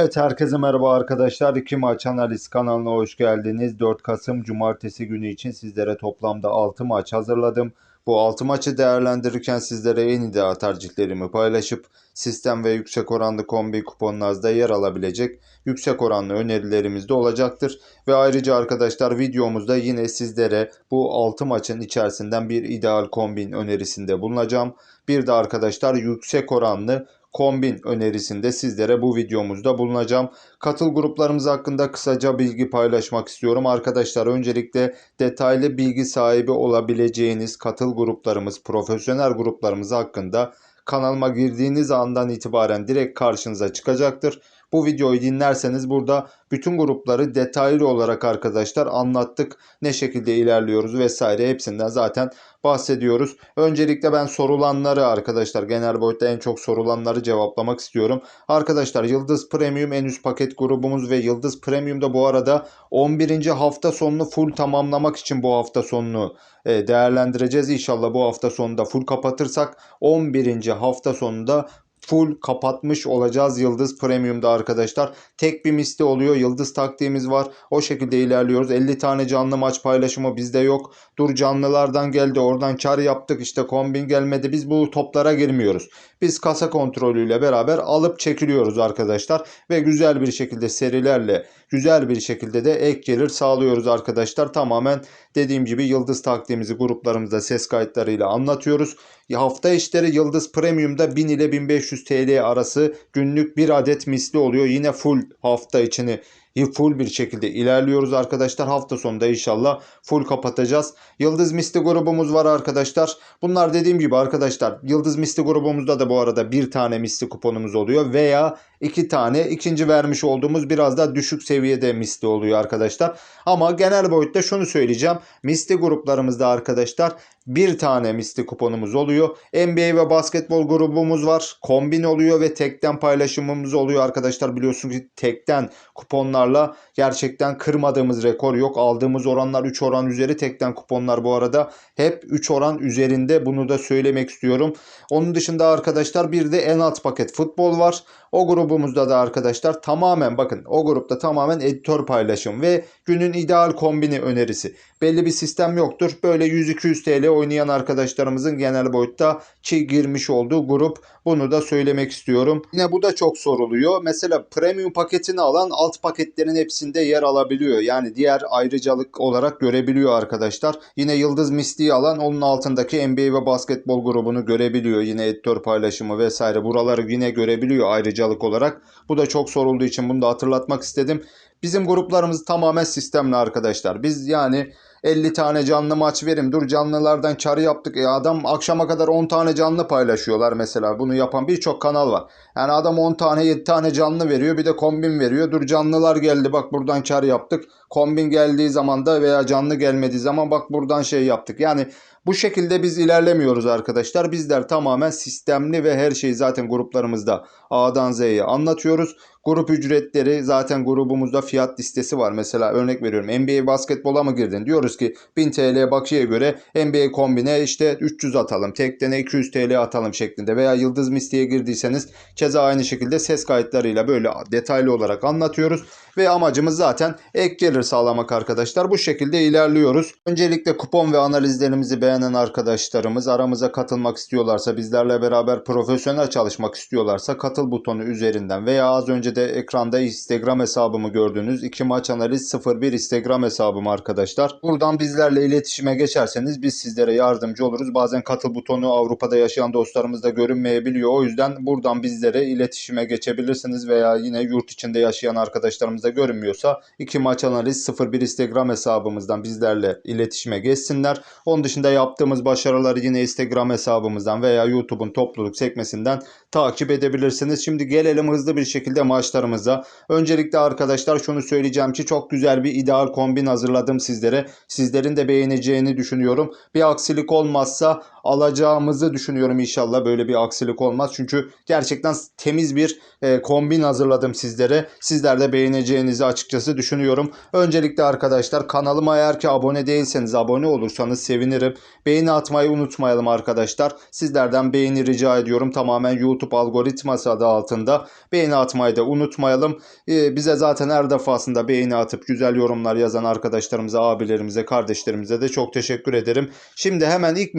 Evet herkese merhaba arkadaşlar. İki maç analiz kanalına hoş geldiniz. 4 Kasım Cumartesi günü için sizlere toplamda 6 maç hazırladım. Bu 6 maçı değerlendirirken sizlere en ideal tercihlerimi paylaşıp sistem ve yüksek oranlı kombi kuponunuzda yer alabilecek yüksek oranlı önerilerimiz de olacaktır. Ve ayrıca arkadaşlar videomuzda yine sizlere bu 6 maçın içerisinden bir ideal kombin önerisinde bulunacağım. Bir de arkadaşlar yüksek oranlı kombin önerisinde sizlere bu videomuzda bulunacağım. Katıl gruplarımız hakkında kısaca bilgi paylaşmak istiyorum. Arkadaşlar öncelikle detaylı bilgi sahibi olabileceğiniz katıl gruplarımız, profesyonel gruplarımız hakkında kanalıma girdiğiniz andan itibaren direkt karşınıza çıkacaktır. Bu videoyu dinlerseniz burada bütün grupları detaylı olarak arkadaşlar anlattık. Ne şekilde ilerliyoruz vesaire hepsinden zaten bahsediyoruz. Öncelikle ben sorulanları arkadaşlar genel boyutta en çok sorulanları cevaplamak istiyorum. Arkadaşlar Yıldız Premium en üst paket grubumuz ve Yıldız Premium'da bu arada 11. hafta sonunu full tamamlamak için bu hafta sonunu e, değerlendireceğiz. İnşallah bu hafta sonunda full kapatırsak 11. hafta sonunda full kapatmış olacağız Yıldız Premium'da arkadaşlar. Tek bir misli oluyor. Yıldız taktiğimiz var. O şekilde ilerliyoruz. 50 tane canlı maç paylaşımı bizde yok. Dur canlılardan geldi. Oradan kar yaptık. İşte kombin gelmedi. Biz bu toplara girmiyoruz. Biz kasa kontrolüyle beraber alıp çekiliyoruz arkadaşlar. Ve güzel bir şekilde serilerle güzel bir şekilde de ek gelir sağlıyoruz arkadaşlar. Tamamen dediğim gibi Yıldız taktiğimizi gruplarımızda ses kayıtlarıyla anlatıyoruz. Hafta işleri Yıldız Premium'da 1000 ile 1500 TL arası günlük bir adet misli oluyor. Yine full hafta içini full bir şekilde ilerliyoruz arkadaşlar. Hafta sonunda inşallah full kapatacağız. Yıldız Misli grubumuz var arkadaşlar. Bunlar dediğim gibi arkadaşlar Yıldız Misli grubumuzda da bu arada bir tane misli kuponumuz oluyor veya iki tane ikinci vermiş olduğumuz biraz daha düşük seviyede misli oluyor arkadaşlar. Ama genel boyutta şunu söyleyeceğim. Misli gruplarımızda arkadaşlar bir tane misli kuponumuz oluyor. NBA ve basketbol grubumuz var. Kombin oluyor ve tekten paylaşımımız oluyor arkadaşlar. Biliyorsunuz ki tekten kuponlarla gerçekten kırmadığımız rekor yok. Aldığımız oranlar 3 oran üzeri tekten kuponlar bu arada hep 3 oran üzerinde bunu da söylemek istiyorum. Onun dışında arkadaşlar bir de en alt paket futbol var. O grubumuzda da arkadaşlar tamamen bakın o grupta tamamen editör paylaşım ve günün ideal kombini önerisi. Belli bir sistem yoktur. Böyle 100-200 TL oynayan arkadaşlarımızın genel boyutta ki girmiş olduğu grup. Bunu da söylemek istiyorum. Yine bu da çok soruluyor. Mesela premium paketini alan alt paketlerin hepsinde yer alabiliyor. Yani diğer ayrıcalık olarak görebiliyor arkadaşlar. Yine Yıldız Misli'yi alan onun altındaki NBA ve basketbol grubunu görebiliyor. Yine editör paylaşımı vesaire buraları yine görebiliyor ayrıcalık olarak. Bu da çok sorulduğu için bunu da hatırlatmak istedim. Bizim gruplarımız tamamen sistemli arkadaşlar. Biz yani 50 tane canlı maç verim. Dur canlılardan kar yaptık. E adam akşama kadar 10 tane canlı paylaşıyorlar mesela. Bunu yapan birçok kanal var. Yani adam 10 tane 7 tane canlı veriyor. Bir de kombin veriyor. Dur canlılar geldi bak buradan kar yaptık. Kombin geldiği zaman da veya canlı gelmediği zaman bak buradan şey yaptık. Yani bu şekilde biz ilerlemiyoruz arkadaşlar. Bizler tamamen sistemli ve her şeyi zaten gruplarımızda A'dan Z'ye anlatıyoruz. Grup ücretleri zaten grubumuzda fiyat listesi var. Mesela örnek veriyorum NBA basketbola mı girdin? Diyoruz ki 1000 TL bakiye göre NBA kombine işte 300 atalım. Tekdene 200 TL atalım şeklinde. Veya Yıldız Misti'ye girdiyseniz keza aynı şekilde ses kayıtlarıyla böyle detaylı olarak anlatıyoruz. Ve amacımız zaten ek gelir sağlamak arkadaşlar. Bu şekilde ilerliyoruz. Öncelikle kupon ve analizlerimizi beğenen arkadaşlarımız aramıza katılmak istiyorlarsa bizlerle beraber profesyonel çalışmak istiyorlarsa katıl butonu üzerinden veya az önce de ekranda Instagram hesabımı gördüğünüz 2 maç analiz 01 Instagram hesabım arkadaşlar. Buradan bizlerle iletişime geçerseniz biz sizlere yardımcı oluruz. Bazen katıl butonu Avrupa'da yaşayan dostlarımızda görünmeyebiliyor. O yüzden buradan bizlere iletişime geçebilirsiniz veya yine yurt içinde yaşayan arkadaşlarımızda görünmüyorsa 2 maç analiz 01 Instagram hesabımızdan bizlerle iletişime geçsinler. Onun dışında yaptığımız başarıları yine Instagram hesabımızdan veya YouTube'un topluluk sekmesinden takip edebilirsiniz. Şimdi gelelim hızlı bir şekilde maçlarımıza. Öncelikle arkadaşlar şunu söyleyeceğim ki çok güzel bir ideal kombin hazırladım sizlere. Sizlerin de beğeneceğini düşünüyorum. Bir aksilik olmazsa alacağımızı düşünüyorum inşallah böyle bir aksilik olmaz. Çünkü gerçekten temiz bir e, kombin hazırladım sizlere. Sizler de beğeneceğinizi açıkçası düşünüyorum. Öncelikle arkadaşlar kanalıma eğer ki abone değilseniz abone olursanız sevinirim. Beğeni atmayı unutmayalım arkadaşlar. Sizlerden beğeni rica ediyorum. Tamamen YouTube algoritması adı altında. Beğeni atmayı da unutmayalım. Ee, bize zaten her defasında beğeni atıp güzel yorumlar yazan arkadaşlarımıza, abilerimize, kardeşlerimize de çok teşekkür ederim. Şimdi hemen ilk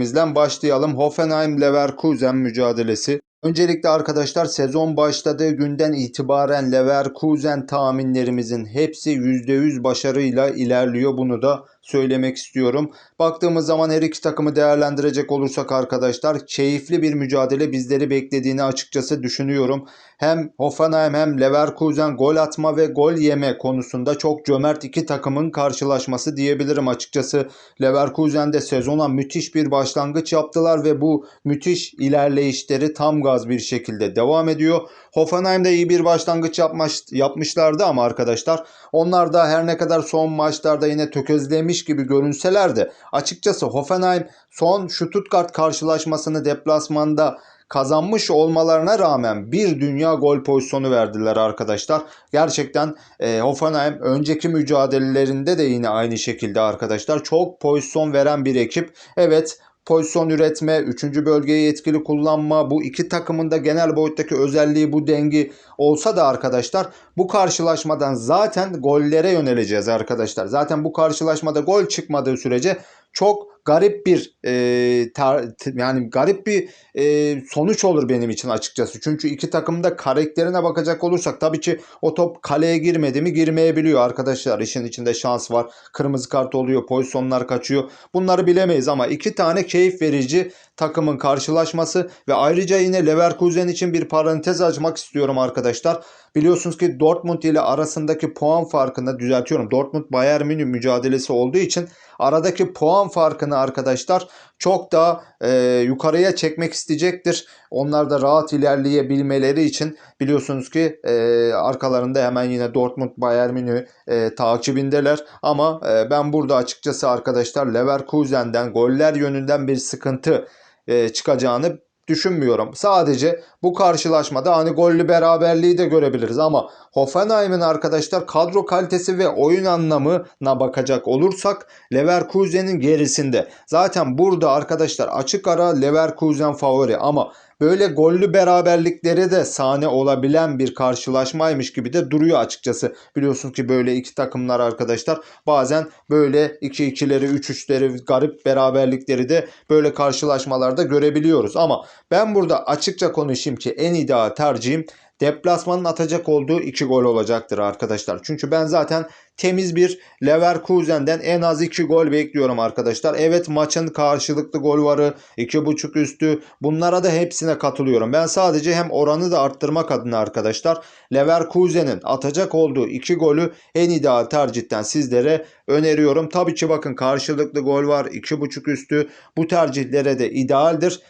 mücadelemizden başlayalım. Hoffenheim-Leverkusen mücadelesi. Öncelikle arkadaşlar sezon başladığı günden itibaren Leverkusen tahminlerimizin hepsi %100 başarıyla ilerliyor. Bunu da söylemek istiyorum. Baktığımız zaman her iki takımı değerlendirecek olursak arkadaşlar keyifli bir mücadele bizleri beklediğini açıkçası düşünüyorum. Hem Hoffenheim hem Leverkusen gol atma ve gol yeme konusunda çok cömert iki takımın karşılaşması diyebilirim açıkçası. Leverkusen'de sezona müthiş bir başlangıç yaptılar ve bu müthiş ilerleyişleri tam gaz bir şekilde devam ediyor. Hoffenheim'de iyi bir başlangıç yapmış, yapmışlardı ama arkadaşlar onlar da her ne kadar son maçlarda yine tökezlemiş gibi görünseler de açıkçası Hoffenheim son Stuttgart karşılaşmasını deplasmanda kazanmış olmalarına rağmen bir dünya gol pozisyonu verdiler arkadaşlar. Gerçekten e, Hoffenheim önceki mücadelelerinde de yine aynı şekilde arkadaşlar çok pozisyon veren bir ekip. Evet pozisyon üretme, 3. bölgeyi etkili kullanma bu iki takımın da genel boyuttaki özelliği bu dengi olsa da arkadaşlar bu karşılaşmadan zaten gollere yöneleceğiz arkadaşlar. Zaten bu karşılaşmada gol çıkmadığı sürece çok garip bir e, tar, yani garip bir e, sonuç olur benim için açıkçası. Çünkü iki takım da karakterine bakacak olursak tabii ki o top kaleye girmedi mi girmeyebiliyor arkadaşlar. İşin içinde şans var. Kırmızı kart oluyor, pozisyonlar kaçıyor. Bunları bilemeyiz ama iki tane keyif verici takımın karşılaşması ve ayrıca yine Leverkusen için bir parantez açmak istiyorum arkadaşlar. Biliyorsunuz ki Dortmund ile arasındaki puan farkını düzeltiyorum. Dortmund Bayern Münih mücadelesi olduğu için aradaki puan farkını arkadaşlar çok daha e, yukarıya çekmek isteyecektir. Onlar da rahat ilerleyebilmeleri için biliyorsunuz ki e, arkalarında hemen yine Dortmund Bayern Münih e, takibindeler. Ama e, ben burada açıkçası arkadaşlar Leverkusen'den goller yönünden bir sıkıntı e, çıkacağını düşünmüyorum. Sadece bu karşılaşmada hani gollü beraberliği de görebiliriz ama Hoffenheim'in arkadaşlar kadro kalitesi ve oyun anlamına bakacak olursak Leverkusen'in gerisinde. Zaten burada arkadaşlar açık ara Leverkusen favori ama böyle gollü beraberlikleri de sahne olabilen bir karşılaşmaymış gibi de duruyor açıkçası. Biliyorsunuz ki böyle iki takımlar arkadaşlar bazen böyle 2-2'leri 3-3'leri garip beraberlikleri de böyle karşılaşmalarda görebiliyoruz. Ama ben burada açıkça konuşayım ki en ideal tercihim deplasmanın atacak olduğu 2 gol olacaktır arkadaşlar. Çünkü ben zaten temiz bir Leverkusen'den en az 2 gol bekliyorum arkadaşlar. Evet maçın karşılıklı gol varı 2.5 üstü bunlara da hepsine katılıyorum. Ben sadece hem oranı da arttırmak adına arkadaşlar Leverkusen'in atacak olduğu 2 golü en ideal tercihten sizlere öneriyorum. Tabii ki bakın karşılıklı gol var 2.5 üstü bu tercihlere de idealdir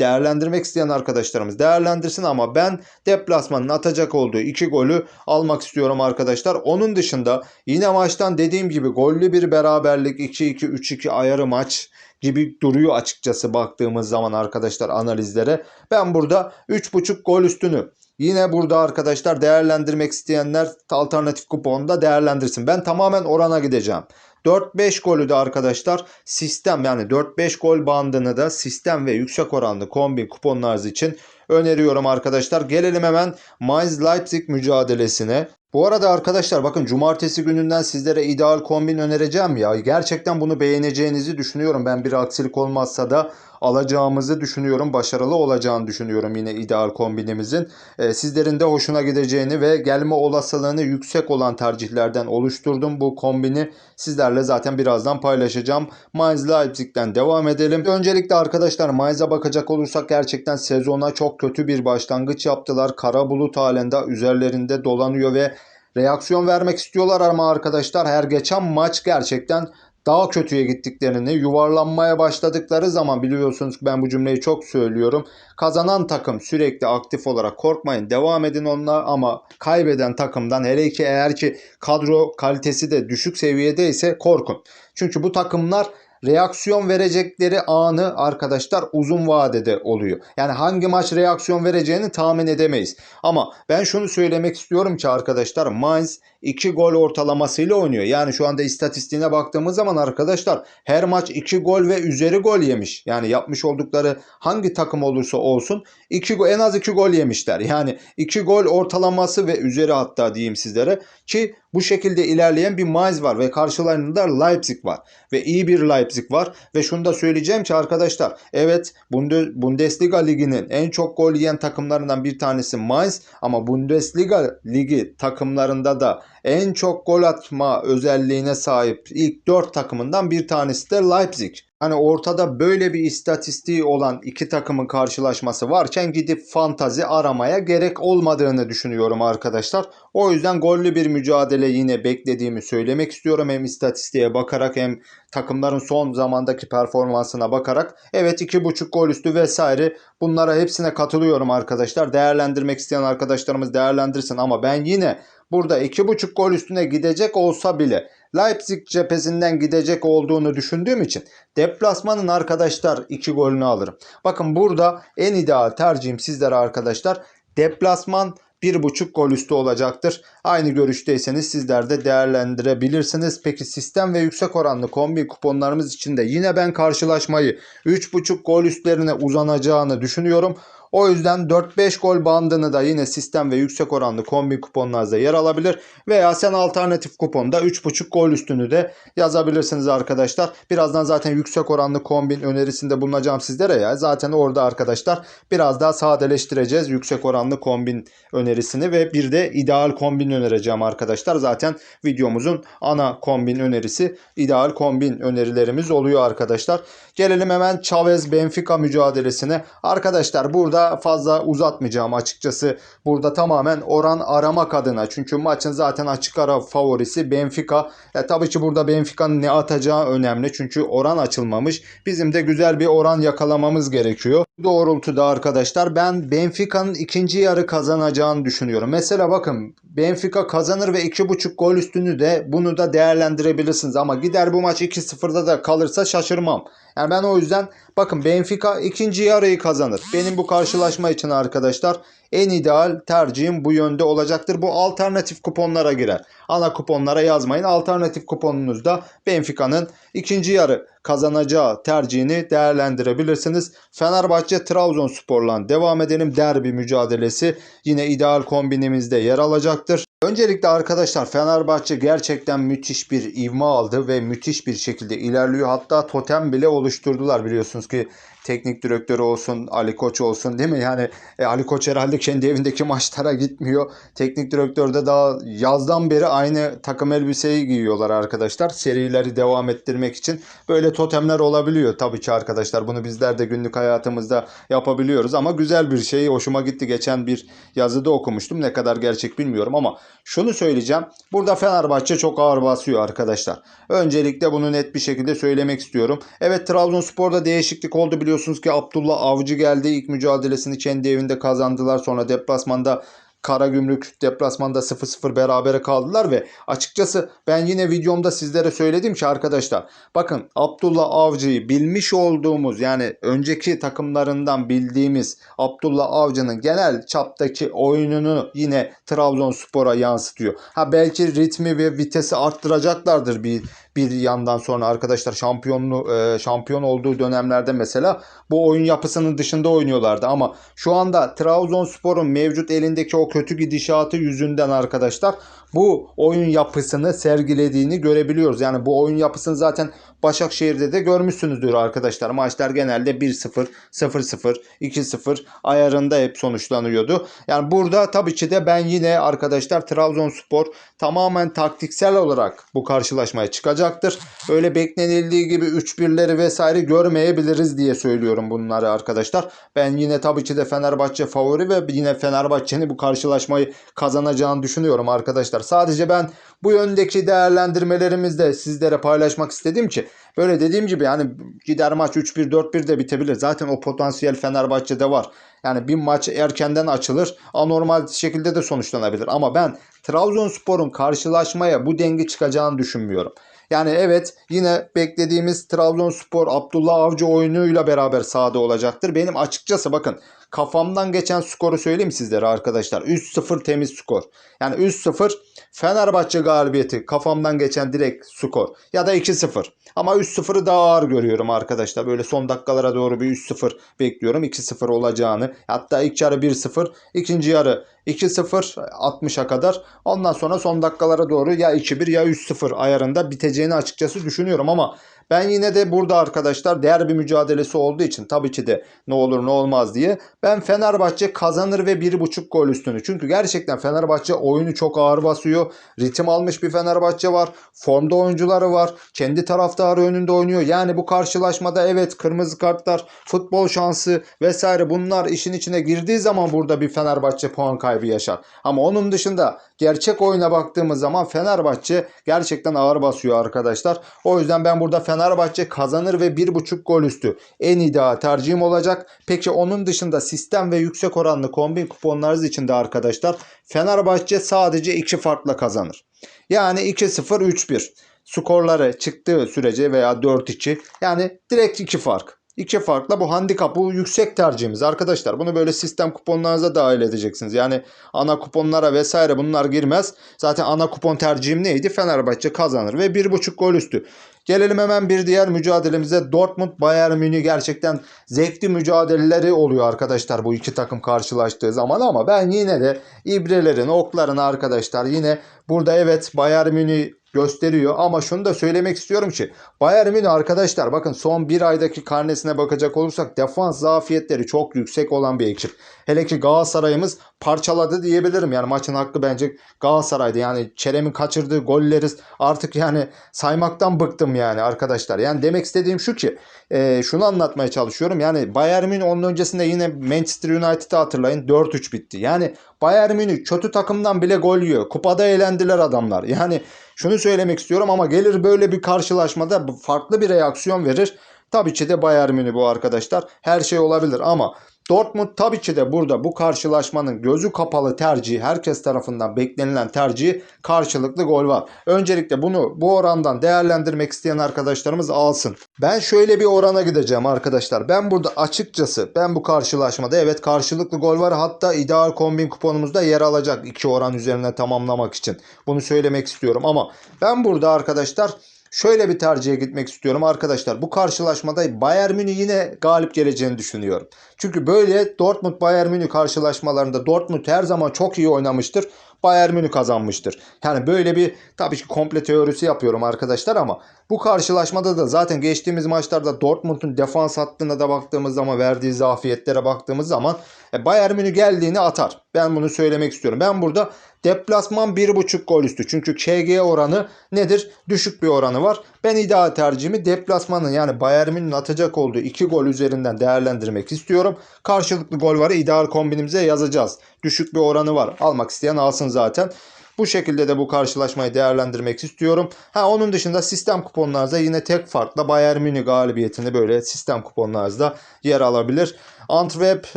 değerlendirmek isteyen arkadaşlarımız değerlendirsin ama ben deplasmanın atacak olduğu 2 golü almak istiyorum arkadaşlar. Onun dışında yine maçtan dediğim gibi gollü bir beraberlik 2-2 3-2 ayarı maç gibi duruyor açıkçası baktığımız zaman arkadaşlar analizlere. Ben burada 3.5 gol üstünü Yine burada arkadaşlar değerlendirmek isteyenler alternatif kuponda değerlendirsin. Ben tamamen orana gideceğim. 4-5 golü de arkadaşlar sistem yani 4-5 gol bandını da sistem ve yüksek oranlı kombin kuponlarınız için öneriyorum arkadaşlar. Gelelim hemen Mainz Leipzig mücadelesine. Bu arada arkadaşlar bakın cumartesi gününden sizlere ideal kombin önereceğim ya. Gerçekten bunu beğeneceğinizi düşünüyorum. Ben bir aksilik olmazsa da alacağımızı düşünüyorum. Başarılı olacağını düşünüyorum yine ideal kombinimizin. E, sizlerin de hoşuna gideceğini ve gelme olasılığını yüksek olan tercihlerden oluşturdum bu kombini. Sizlerle zaten birazdan paylaşacağım. Mainz Leipzig'ten devam edelim. Öncelikle arkadaşlar Mainz'a bakacak olursak gerçekten sezona çok kötü bir başlangıç yaptılar. Kara bulut halinde üzerlerinde dolanıyor ve reaksiyon vermek istiyorlar ama arkadaşlar her geçen maç gerçekten daha kötüye gittiklerini, yuvarlanmaya başladıkları zaman biliyorsunuz ben bu cümleyi çok söylüyorum. Kazanan takım sürekli aktif olarak korkmayın devam edin onunla ama kaybeden takımdan hele ki eğer ki kadro kalitesi de düşük seviyede ise korkun. Çünkü bu takımlar reaksiyon verecekleri anı arkadaşlar uzun vadede oluyor. Yani hangi maç reaksiyon vereceğini tahmin edemeyiz. Ama ben şunu söylemek istiyorum ki arkadaşlar Mainz 2 gol ortalamasıyla oynuyor. Yani şu anda istatistiğine baktığımız zaman arkadaşlar her maç 2 gol ve üzeri gol yemiş. Yani yapmış oldukları hangi takım olursa olsun 2 gol en az 2 gol yemişler. Yani 2 gol ortalaması ve üzeri hatta diyeyim sizlere ki bu şekilde ilerleyen bir Mainz var ve karşılarında Leipzig var ve iyi bir Leipzig var ve şunu da söyleyeceğim ki arkadaşlar evet Bunde- Bundesliga liginin en çok gol yiyen takımlarından bir tanesi Mainz ama Bundesliga ligi takımlarında da en çok gol atma özelliğine sahip ilk 4 takımından bir tanesi de Leipzig. Hani ortada böyle bir istatistiği olan iki takımın karşılaşması varken gidip fantazi aramaya gerek olmadığını düşünüyorum arkadaşlar. O yüzden gollü bir mücadele yine beklediğimi söylemek istiyorum. Hem istatistiğe bakarak hem takımların son zamandaki performansına bakarak. Evet 2.5 gol üstü vesaire bunlara hepsine katılıyorum arkadaşlar. Değerlendirmek isteyen arkadaşlarımız değerlendirsin ama ben yine burada 2.5 gol üstüne gidecek olsa bile Leipzig cephesinden gidecek olduğunu düşündüğüm için deplasmanın arkadaşlar 2 golünü alırım. Bakın burada en ideal tercihim sizlere arkadaşlar deplasman 1.5 gol üstü olacaktır. Aynı görüşteyseniz sizler de değerlendirebilirsiniz. Peki sistem ve yüksek oranlı kombi kuponlarımız için de yine ben karşılaşmayı 3.5 gol üstlerine uzanacağını düşünüyorum. O yüzden 4-5 gol bandını da yine sistem ve yüksek oranlı kombi kuponlarınızda yer alabilir. Veya sen alternatif kuponda 3.5 gol üstünü de yazabilirsiniz arkadaşlar. Birazdan zaten yüksek oranlı kombin önerisinde bulunacağım sizlere ya. Zaten orada arkadaşlar biraz daha sadeleştireceğiz yüksek oranlı kombin önerisini ve bir de ideal kombin önereceğim arkadaşlar. Zaten videomuzun ana kombin önerisi ideal kombin önerilerimiz oluyor arkadaşlar. Gelelim hemen Chavez Benfica mücadelesine. Arkadaşlar burada fazla uzatmayacağım açıkçası. Burada tamamen oran aramak adına. Çünkü maçın zaten açık ara favorisi Benfica. E, tabii ki burada Benfica'nın ne atacağı önemli. Çünkü oran açılmamış. Bizim de güzel bir oran yakalamamız gerekiyor. Doğrultuda arkadaşlar ben Benfica'nın ikinci yarı kazanacağını düşünüyorum. Mesela bakın Benfica kazanır ve 2.5 gol üstünü de bunu da değerlendirebilirsiniz. Ama gider bu maç 2-0'da da kalırsa şaşırmam. Yani ben o yüzden bakın Benfica ikinci yarıyı kazanır. Benim bu karşılaşma için arkadaşlar en ideal tercihim bu yönde olacaktır. Bu alternatif kuponlara girer. Ana kuponlara yazmayın. Alternatif kuponunuzda Benfica'nın ikinci yarı kazanacağı tercihini değerlendirebilirsiniz. Fenerbahçe Trabzonspor'la devam edelim. Derbi mücadelesi yine ideal kombinimizde yer alacaktır. Öncelikle arkadaşlar Fenerbahçe gerçekten müthiş bir ivme aldı ve müthiş bir şekilde ilerliyor. Hatta totem bile oluşturdular biliyorsunuz ki teknik direktörü olsun, Ali Koç olsun değil mi? Yani e, Ali Koç herhalde kendi evindeki maçlara gitmiyor. Teknik direktör de daha yazdan beri aynı takım elbiseyi giyiyorlar arkadaşlar. Serileri devam ettirmek için böyle totemler olabiliyor tabii ki arkadaşlar. Bunu bizler de günlük hayatımızda yapabiliyoruz ama güzel bir şey. Hoşuma gitti. Geçen bir yazıda okumuştum. Ne kadar gerçek bilmiyorum ama şunu söyleyeceğim. Burada Fenerbahçe çok ağır basıyor arkadaşlar. Öncelikle bunu net bir şekilde söylemek istiyorum. Evet Trabzonspor'da değişiklik oldu biliyorsunuz ki Abdullah Avcı geldi. İlk mücadelesini kendi evinde kazandılar. Sonra deplasmanda Karagümrük deplasmanda 0-0 berabere kaldılar ve açıkçası ben yine videomda sizlere söyledim ki arkadaşlar bakın Abdullah Avcı'yı bilmiş olduğumuz yani önceki takımlarından bildiğimiz Abdullah Avcı'nın genel çaptaki oyununu yine Trabzonspor'a yansıtıyor. Ha belki ritmi ve vitesi arttıracaklardır bir bir yandan sonra arkadaşlar şampiyonlu e, şampiyon olduğu dönemlerde mesela bu oyun yapısının dışında oynuyorlardı. Ama şu anda Trabzonspor'un mevcut elindeki o kötü gidişatı yüzünden arkadaşlar bu oyun yapısını sergilediğini görebiliyoruz. Yani bu oyun yapısını zaten Başakşehir'de de görmüşsünüzdür arkadaşlar. Maçlar genelde 1-0, 0-0, 2-0 ayarında hep sonuçlanıyordu. Yani burada tabii ki de ben yine arkadaşlar Trabzonspor tamamen taktiksel olarak bu karşılaşmaya çıkacaktır. Öyle beklenildiği gibi 3-1'leri vesaire görmeyebiliriz diye söylüyorum bunları arkadaşlar. Ben yine tabii ki de Fenerbahçe favori ve yine Fenerbahçe'nin bu karşılaşmayı kazanacağını düşünüyorum arkadaşlar. Sadece ben bu yöndeki değerlendirmelerimizde sizlere paylaşmak istedim ki böyle dediğim gibi yani gider maç 3-1 4-1 de bitebilir. Zaten o potansiyel Fenerbahçe'de var. Yani bir maç erkenden açılır. Anormal şekilde de sonuçlanabilir. Ama ben Trabzonspor'un karşılaşmaya bu dengi çıkacağını düşünmüyorum. Yani evet yine beklediğimiz Trabzonspor Abdullah Avcı oyunuyla beraber sahada olacaktır. Benim açıkçası bakın kafamdan geçen skoru söyleyeyim sizlere arkadaşlar. 3-0 temiz skor. Yani 3-0 Fenerbahçe galibiyeti kafamdan geçen direkt skor. Ya da 2-0. Ama 3-0'ı daha ağır görüyorum arkadaşlar. Böyle son dakikalara doğru bir 3-0 bekliyorum. 2-0 olacağını. Hatta ilk yarı 1-0. ikinci yarı 2-0 60'a kadar. Ondan sonra son dakikalara doğru ya 2-1 ya 3-0 ayarında biteceğini açıkçası düşünüyorum ama ben yine de burada arkadaşlar derbi mücadelesi olduğu için tabii ki de ne olur ne olmaz diye ben Fenerbahçe kazanır ve 1.5 gol üstünü. Çünkü gerçekten Fenerbahçe oyunu çok ağır basıyor. Ritim almış bir Fenerbahçe var. Formda oyuncuları var. Kendi taraftarı önünde oynuyor. Yani bu karşılaşmada evet kırmızı kartlar, futbol şansı vesaire bunlar işin içine girdiği zaman burada bir Fenerbahçe puan kaybı yaşar. Ama onun dışında gerçek oyuna baktığımız zaman Fenerbahçe gerçekten ağır basıyor arkadaşlar. O yüzden ben burada Fenerbahçe kazanır ve 1.5 gol üstü en ideal tercihim olacak. Peki onun dışında sistem ve yüksek oranlı kombin kuponlarınız için de arkadaşlar Fenerbahçe sadece 2 farkla kazanır. Yani 2-0 3-1 skorları çıktığı sürece veya 4-2 yani direkt 2 fark. İki farkla bu handikap bu yüksek tercihimiz arkadaşlar. Bunu böyle sistem kuponlarınıza dahil edeceksiniz. Yani ana kuponlara vesaire bunlar girmez. Zaten ana kupon tercihim neydi? Fenerbahçe kazanır ve 1.5 gol üstü. Gelelim hemen bir diğer mücadelemize. Dortmund Bayern Münih gerçekten zevkli mücadeleleri oluyor arkadaşlar bu iki takım karşılaştığı zaman ama ben yine de ibrelerin, okların arkadaşlar yine burada evet Bayern Münih gösteriyor ama şunu da söylemek istiyorum ki Bayern Münih arkadaşlar bakın son bir aydaki karnesine bakacak olursak defans zafiyetleri çok yüksek olan bir ekip. Hele ki Galatasaray'ımız parçaladı diyebilirim. Yani maçın hakkı bence Galatasaray'dı. Yani Çerem'in kaçırdığı golleri artık yani saymaktan bıktım yani arkadaşlar. Yani demek istediğim şu ki e, şunu anlatmaya çalışıyorum. Yani Bayern Münih onun öncesinde yine Manchester United'ı hatırlayın 4-3 bitti. Yani Bayern Münih kötü takımdan bile gol yiyor. Kupada eğlendiler adamlar. Yani şunu söylemek istiyorum ama gelir böyle bir karşılaşmada farklı bir reaksiyon verir. Tabii ki de Bayern Münih bu arkadaşlar. Her şey olabilir ama Dortmund tabii ki de burada bu karşılaşmanın gözü kapalı tercihi, herkes tarafından beklenilen tercihi karşılıklı gol var. Öncelikle bunu bu orandan değerlendirmek isteyen arkadaşlarımız alsın. Ben şöyle bir orana gideceğim arkadaşlar. Ben burada açıkçası ben bu karşılaşmada evet karşılıklı gol var. Hatta ideal kombin kuponumuzda yer alacak iki oran üzerine tamamlamak için. Bunu söylemek istiyorum ama ben burada arkadaşlar Şöyle bir tercihe gitmek istiyorum arkadaşlar. Bu karşılaşmada Bayern Münih yine galip geleceğini düşünüyorum. Çünkü böyle Dortmund Bayern Münih karşılaşmalarında Dortmund her zaman çok iyi oynamıştır. Bayern Münih kazanmıştır. Yani böyle bir tabii ki komple teorisi yapıyorum arkadaşlar ama bu karşılaşmada da zaten geçtiğimiz maçlarda Dortmund'un defans hattına da baktığımız zaman verdiği zafiyetlere baktığımız zaman e, Bayern Münih geldiğini atar. Ben bunu söylemek istiyorum. Ben burada deplasman 1.5 gol üstü. Çünkü KG oranı nedir? Düşük bir oranı var. Ben ideal tercihimi deplasmanın yani Bayern Münih'in atacak olduğu 2 gol üzerinden değerlendirmek istiyorum. Karşılıklı gol varı ideal kombinimize yazacağız. Düşük bir oranı var. Almak isteyen alsın zaten. Bu şekilde de bu karşılaşmayı değerlendirmek istiyorum. Ha onun dışında sistem kuponlarınızda yine tek farkla Bayern Münih galibiyetini böyle sistem kuponlarınızda yer alabilir. Antwerp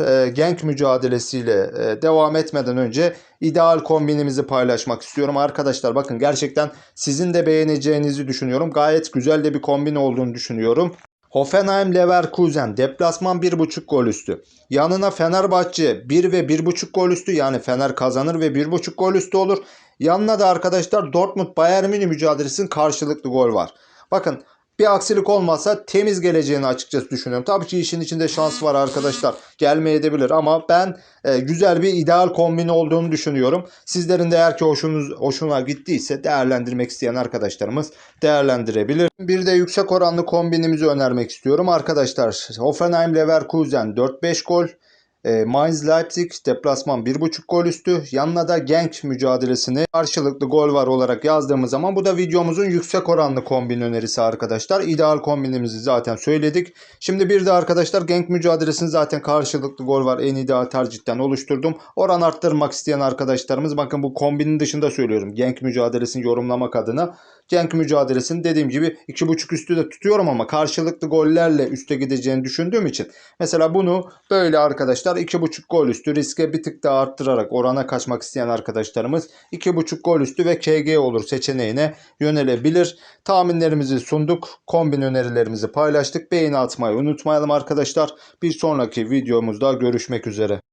e, Genk mücadelesiyle e, devam etmeden önce ideal kombinimizi paylaşmak istiyorum. Arkadaşlar bakın gerçekten sizin de beğeneceğinizi düşünüyorum. Gayet güzel de bir kombin olduğunu düşünüyorum. Hoffenheim Leverkusen deplasman 1.5 gol üstü. Yanına Fenerbahçe 1 ve 1.5 gol üstü yani Fener kazanır ve 1.5 gol üstü olur. Yanına da arkadaşlar Dortmund Bayern Münih mücadelesinin karşılıklı gol var. Bakın bir aksilik olmazsa temiz geleceğini açıkçası düşünüyorum. Tabii ki işin içinde şans var arkadaşlar. Gelmeyebilir ama ben e, güzel bir ideal kombin olduğunu düşünüyorum. Sizlerin de eğer ki hoşunuz, hoşuna gittiyse değerlendirmek isteyen arkadaşlarımız değerlendirebilir. Bir de yüksek oranlı kombinimizi önermek istiyorum. Arkadaşlar Hoffenheim Leverkusen 4-5 gol. E, Mainz Leipzig deplasman 1.5 gol üstü. Yanına da Genk mücadelesini karşılıklı gol var olarak yazdığımız zaman bu da videomuzun yüksek oranlı kombin önerisi arkadaşlar. İdeal kombinimizi zaten söyledik. Şimdi bir de arkadaşlar Genk mücadelesini zaten karşılıklı gol var en ideal tercihten oluşturdum. Oran arttırmak isteyen arkadaşlarımız bakın bu kombinin dışında söylüyorum. Genk mücadelesini yorumlamak adına. Genk mücadelesini dediğim gibi 2.5 üstü de tutuyorum ama karşılıklı gollerle üste gideceğini düşündüğüm için mesela bunu böyle arkadaşlar 2.5 gol üstü riske bir tık daha arttırarak orana kaçmak isteyen arkadaşlarımız 2.5 gol üstü ve KG olur seçeneğine yönelebilir. Tahminlerimizi sunduk. Kombin önerilerimizi paylaştık. Beğeni atmayı unutmayalım arkadaşlar. Bir sonraki videomuzda görüşmek üzere.